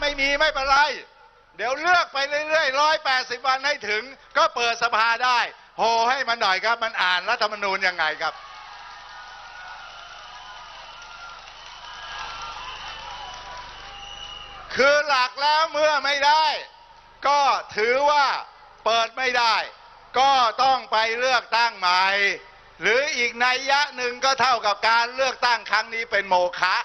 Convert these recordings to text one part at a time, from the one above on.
ไม่มีไม่เป็นไร เดี๋ยวเลือกไปเรื่อยๆร้อยแปดสิบวันให้ถึง ก็เปิดสภาได้โหให้มันหน่อยครับ มันอ่านรัฐธรรมนูญยังไงครับ คือหลักแล้วเมื่อไม่ได้ ก็ถือว่าเปิดไม่ได้ ก็ต้องไปเลือกตั้งใหม่ หรืออีกนัยยะหนึ่งก็เท่ากับการเลือกตั้งครั้งนี้เป็นโมฆะ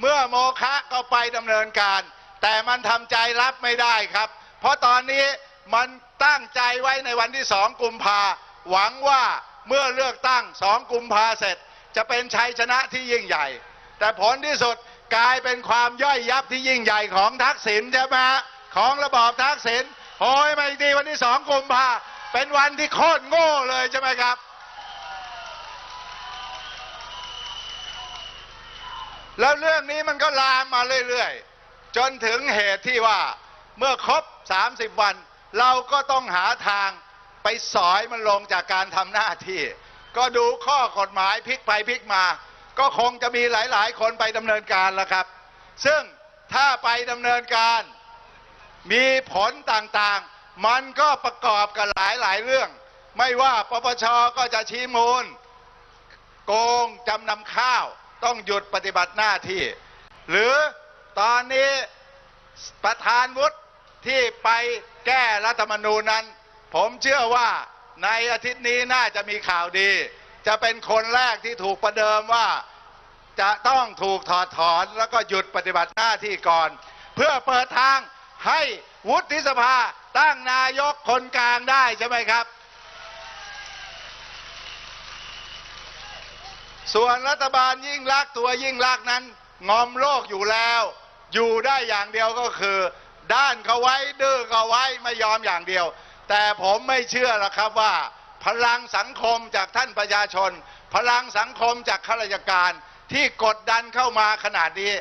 เมื่อโมฆะก็ไปดำเนินการ แต่มันทำใจรับไม่ได้ครับ เพราะตอนนี้มันตั้งใจไว้ในวันที่สองกุมภาหวังว่าเมื่อเลือกตั้งสองกุมภาเสร็จ จะเป็นชัยชนะที่ยิ่งใหญ่ แต่ผลที่สุดกลายเป็นความย่อยยับที่ยิ่งใหญ่ของทักษิณใช่ไหมของระบอบทักษิณโอ้ยไม่ดีวันที่สองกุมภาเป็นวันที่โคตรโง่เลยใช่ไหมครับ แล้วเรื่องนี้มันก็ลามมาเรื่อยๆ จนถึงเหตุที่ว่าเมื่อครบ 30 วัน เราก็ต้องหาทางไปสอยมันลงจากการทำหน้าที่ ก็ดูข้อกฎหมายพลิกไปพลิกมา ก็คงจะมีหลายๆ คนไปดำเนินการแล้วครับ ซึ่งถ้าไปดำเนินการ มีผลต่างๆ มันก็ประกอบกับหลายๆ เรื่อง ไม่ว่าปปชก็จะชี้มูล โกงจำนำข้าว ต้องหยุดปฏิบัติหน้าที่ หรือตอนนี้ประธานวุฒิที่ไปแก้รัฐธรรมนูญนั้น ผมเชื่อว่าในอาทิตย์นี้น่าจะมีข่าวดี จะเป็นคนแรกที่ถูกประเดิมว่าจะต้องถูกถอดถอนแล้วก็หยุดปฏิบัติหน้าที่ก่อน เพื่อเปิดทางให้วุฒิสภาตั้งนายกคนกลางได้ใช่ไหมครับ ส่วนรัฐบาลยิ่งรักตัวยิ่งรักนั้น งอมโลกอยู่แล้ว อยู่ได้อย่างเดียวก็คือ ด้านเขาไว้ดื้อเขาไว้ไม่ยอมอย่างเดียว แต่ผมไม่เชื่อหรอกครับว่า พลังสังคมจากท่านประชาชน พลังสังคมจากข้าราชการ ที่กดดันเข้ามาขนาดนี้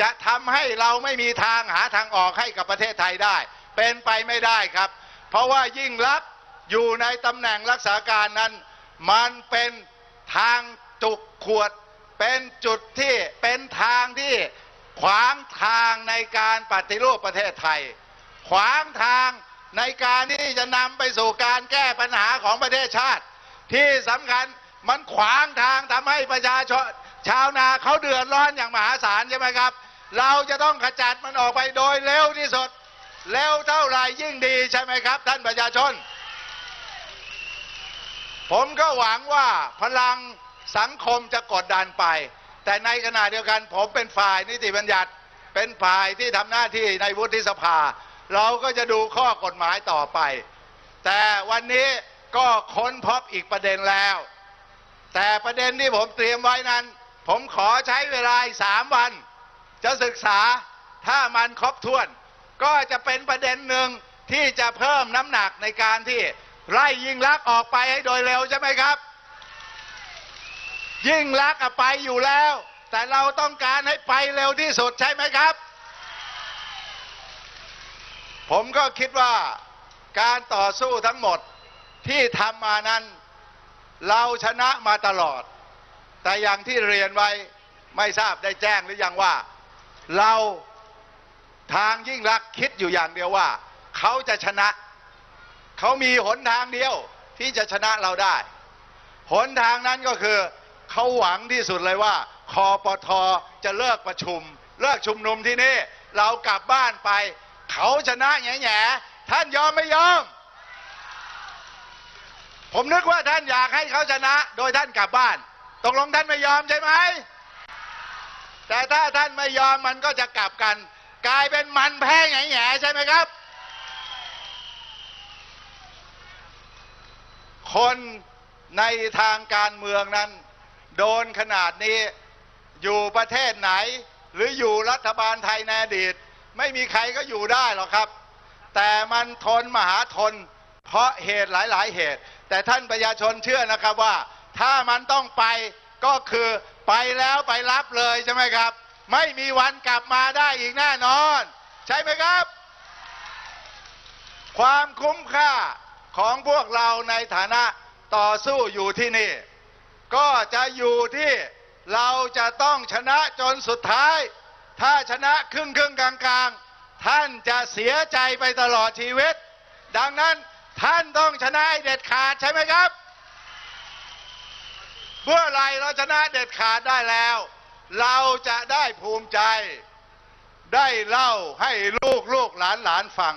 จะทำให้เราไม่มีทางหาทางออกให้กับประเทศไทยได้ เป็นไปไม่ได้ครับ เพราะว่ายิ่งรักอยู่ในตำแหน่งรักษาการนั้น มันเป็นทาง จุกขวดเป็นจุดที่เป็นทางที่ขวางทางในการปฏิรูปประเทศไทย ขวางทางในการที่จะนำไปสู่การแก้ปัญหาของประเทศชาติ ที่สำคัญมันขวางทางทำให้ประชาชนชาวนาเขาเดือดร้อนอย่างมหาศาลใช่ไหมครับ เราจะต้องขจัดมันออกไปโดยเร็วที่สุด เร็วเท่าไหร่ยิ่งดีใช่ไหมครับ ท่านประชาชน ผมก็หวังว่าพลัง สังคมจะกดดันไป แต่ในขณะเดียวกัน ผมเป็นฝ่ายนิติบัญญัติ เป็นฝ่ายที่ทำหน้าที่ในวุฒิสภา เราก็จะดูข้อกฎหมายต่อไป แต่วันนี้ก็ค้นพบอีกประเด็นแล้ว แต่ประเด็นที่ผมเตรียมไว้นั้น ผมขอใช้เวลาสามวัน จะศึกษาถ้ามันครบถ้วน ก็จะเป็นประเด็นหนึ่งที่จะเพิ่มน้ำหนักในการที่ไล่ยิงลักออกไปให้โดยเร็วใช่ไหมครับ ยิ่งลักอะไปอยู่แล้ว แต่เราต้องการให้ไปเร็วที่สุดใช่ไหมครับ ผมก็คิดว่าการต่อสู้ทั้งหมดที่ทำมานั้น เราชนะมาตลอด แต่อย่างที่เรียนไว้ไม่ทราบได้แจ้งหรือยังว่า เราทางยิ่งรักคิดอยู่อย่างเดียวว่า เขาจะชนะ เขามีหนทางเดียวที่จะชนะเราได้ หนทางนั้นก็คือ เขาหวังที่สุดเลยว่าคอปทจะเลิกประชุม เลิกชุมนุมที่นี่เรากลับบ้านไป เขาชนะแง่แง่ท่านยอมไม่ยอม ผมนึกว่าท่านอยากให้เขาชนะ โดยท่านกลับบ้านตกลงท่านไม่ยอมใช่ไหมแต่ถ้าท่านไม่ยอมมันก็จะกลับกัน กลายเป็นมันแพ้แง่แง่ใช่ไหมครับ คนในทางการเมืองนั้น โดนขนาดนี้อยู่ประเทศไหน หรืออยู่รัฐบาลไทยในอดีต ไม่มีใครก็อยู่ได้หรอกครับ แต่มันทนมหาทน เพราะเหตุหลาย ๆ เหตุ แต่ท่านประชาชนเชื่อนะครับว่า ถ้ามันต้องไปก็คือไปแล้วไปรับเลยใช่ไหมครับ ไม่มีวันกลับมาได้อีกแน่นอน ใช่ไหมครับ ความคุ้มค่าของพวกเราในฐานะต่อสู้อยู่ที่นี่ ก็จะอยู่ที่เราจะต้องชนะจนสุดท้าย ถ้าชนะครึ่งครึ่งกลางกลางๆท่านจะเสียใจไปตลอดชีวิต ดังนั้นท่านต้องชนะเด็ดขาดใช่ไหมครับเมื่อไรเราชนะเด็ดขาดได้แล้ว เราจะได้ภูมิใจ ได้เล่าให้ลูกลูกหลานหลานฟัง